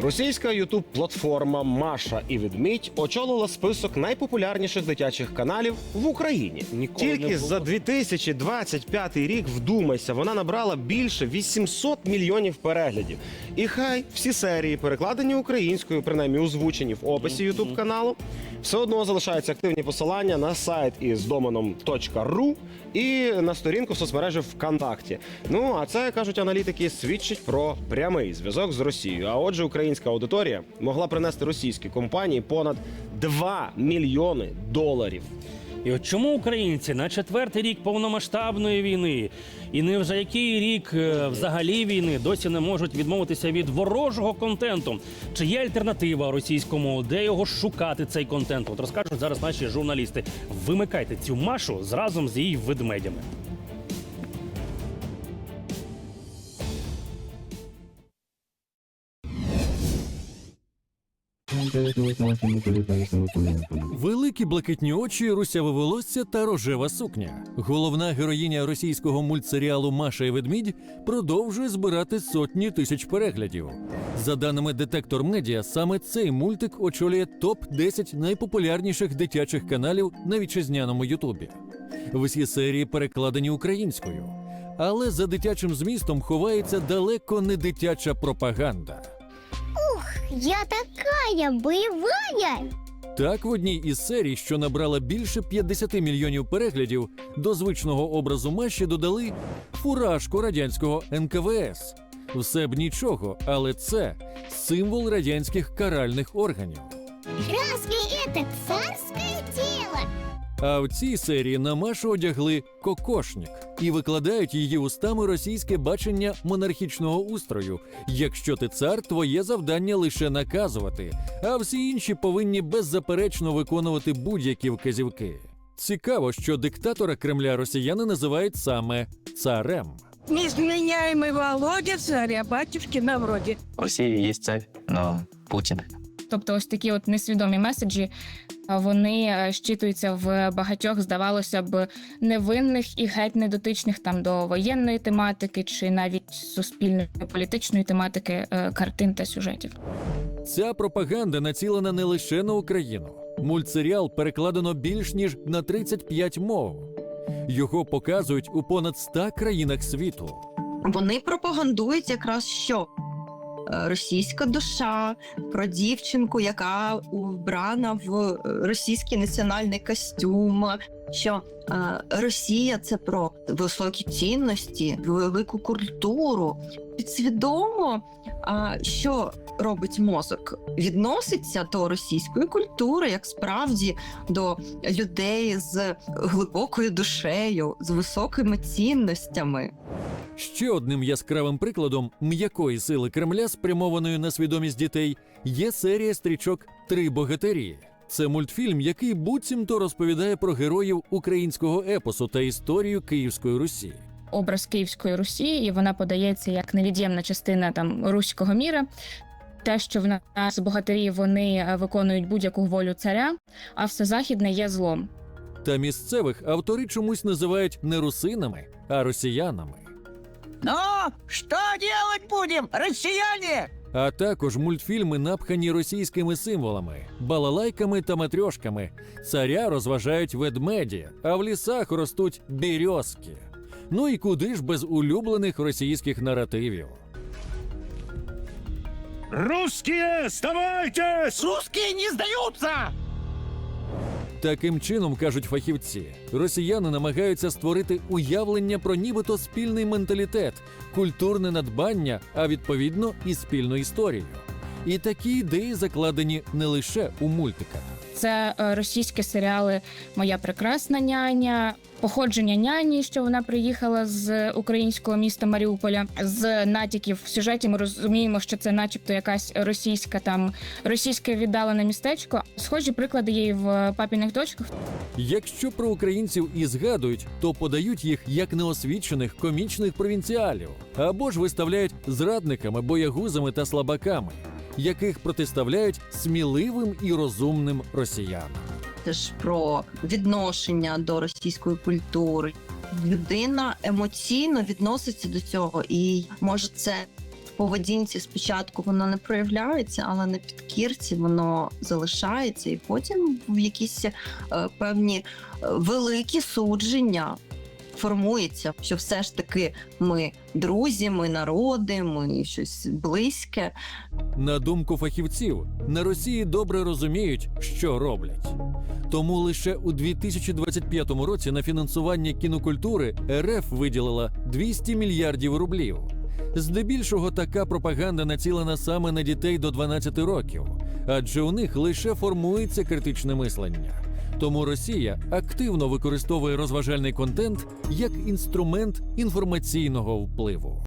Російська ютуб платформа Маша і Ведмідь очолила список найпопулярніших дитячих каналів в Україні. Ніколи не Тільки було. за 2025 рік вдумайся, вона набрала більше 800 мільйонів переглядів. І хай всі серії перекладені українською, принаймні озвучені в описі ютуб каналу. Все одно залишаються активні посилання на сайт із доменом .ru і на сторінку в соцмережі ВКонтакті. Ну а це кажуть аналітики, свідчить про прямий зв'язок з Росією. А отже, українська аудиторія могла принести російській компанії понад 2 мільйони доларів. І от чому українці на четвертий рік повномасштабної війни і не вже який рік е, взагалі війни досі не можуть відмовитися від ворожого контенту? Чи є альтернатива російському? Де його шукати цей контент? От розкажуть зараз наші журналісти. Вимикайте цю машу разом з її ведмедями. Великі блакитні очі, русяве волосся та рожева сукня. Головна героїня російського мультсеріалу Маша і ведмідь продовжує збирати сотні тисяч переглядів. За даними Детектор Медіа, саме цей мультик очолює топ 10 найпопулярніших дитячих каналів на вітчизняному Ютубі. Всі серії перекладені українською. Але за дитячим змістом ховається далеко не дитяча пропаганда. Я такая боевая! Так, в одній із серій, що набрала більше 50 мільйонів переглядів, до звичного образу Маші додали фуражку радянського НКВС. Все б нічого, але це символ радянських каральних органів. Разве это царское дело? А в цій серії на Машу одягли кокошник і викладають її устами російське бачення монархічного устрою. Якщо ти цар, твоє завдання лише наказувати, а всі інші повинні беззаперечно виконувати будь-які вказівки. Цікаво, що диктатора Кремля росіяни називають саме царем. Несменяемый Володя, царя батюшки на вроде. В Росії є царь, но Путін. Тобто, ось такі от несвідомі меседжі а, вони е, щитуються в багатьох, здавалося б, невинних і геть недотичних там до воєнної тематики чи навіть суспільної політичної тематики е, картин та сюжетів. Ця пропаганда націлена не лише на Україну. Мультсеріал перекладено більш ніж на 35 мов. Його показують у понад 100 країнах світу. Вони пропагандують якраз що? Е, Російська душа про дівчинку, яка вбрана в е, російський національний костюм. Що е, Росія це про високі цінності, велику культуру. Підсвідомо, що робить мозок? Відноситься до російської культури, як справді до людей з глибокою душею, з високими цінностями. Ще одним яскравим прикладом м'якої сили Кремля, спрямованої на свідомість дітей, є серія стрічок Три богатирі. Це мультфільм, який буцімто розповідає про героїв українського епосу та історію Київської Русі. Образ Київської Русі, і вона подається як невід'ємна частина там руського міра. Те, що в нас богатирі вони е, виконують будь-яку волю царя, а все західне є злом. Та місцевих автори чомусь називають не русинами, а росіянами. Но что делать будем, россияне? А також мультфільми напхані російськими символами, балалайками та матрьошками. Царя розважають ведмеді, а в лісах ростуть бірьозки. Ну і куди ж без улюблених російських наративів? Русські, ставайтесь! Русские не сдаются! Таким чином, кажуть фахівці, росіяни намагаються створити уявлення про нібито спільний менталітет, культурне надбання, а відповідно і спільну історію. І такі ідеї закладені не лише у мультиках. Це е, російські серіали Моя прекрасна няня, походження няні, що вона приїхала з українського міста Маріуполя. З натяків в сюжеті ми розуміємо, що це, начебто, якась російська там російське віддалене містечко. Схожі приклади є і в папіних дочках. Якщо про українців і згадують, то подають їх як неосвічених комічних провінціалів або ж виставляють зрадниками, боягузами та слабаками, яких протиставляють сміливим і розумним росіянам. Теж про відношення до російської культури. Людина емоційно відноситься до цього, і може це в поведінці спочатку воно не проявляється, але на підкірці воно залишається, і потім в якісь е, певні е, великі судження формується, що все ж таки ми друзі, ми народи, ми щось близьке. На думку фахівців, на Росії добре розуміють, що роблять. Тому лише у 2025 році на фінансування кінокультури РФ виділила 200 мільярдів рублів. Здебільшого така пропаганда націлена саме на дітей до 12 років, адже у них лише формується критичне мислення. Тому Росія активно використовує розважальний контент як інструмент інформаційного впливу.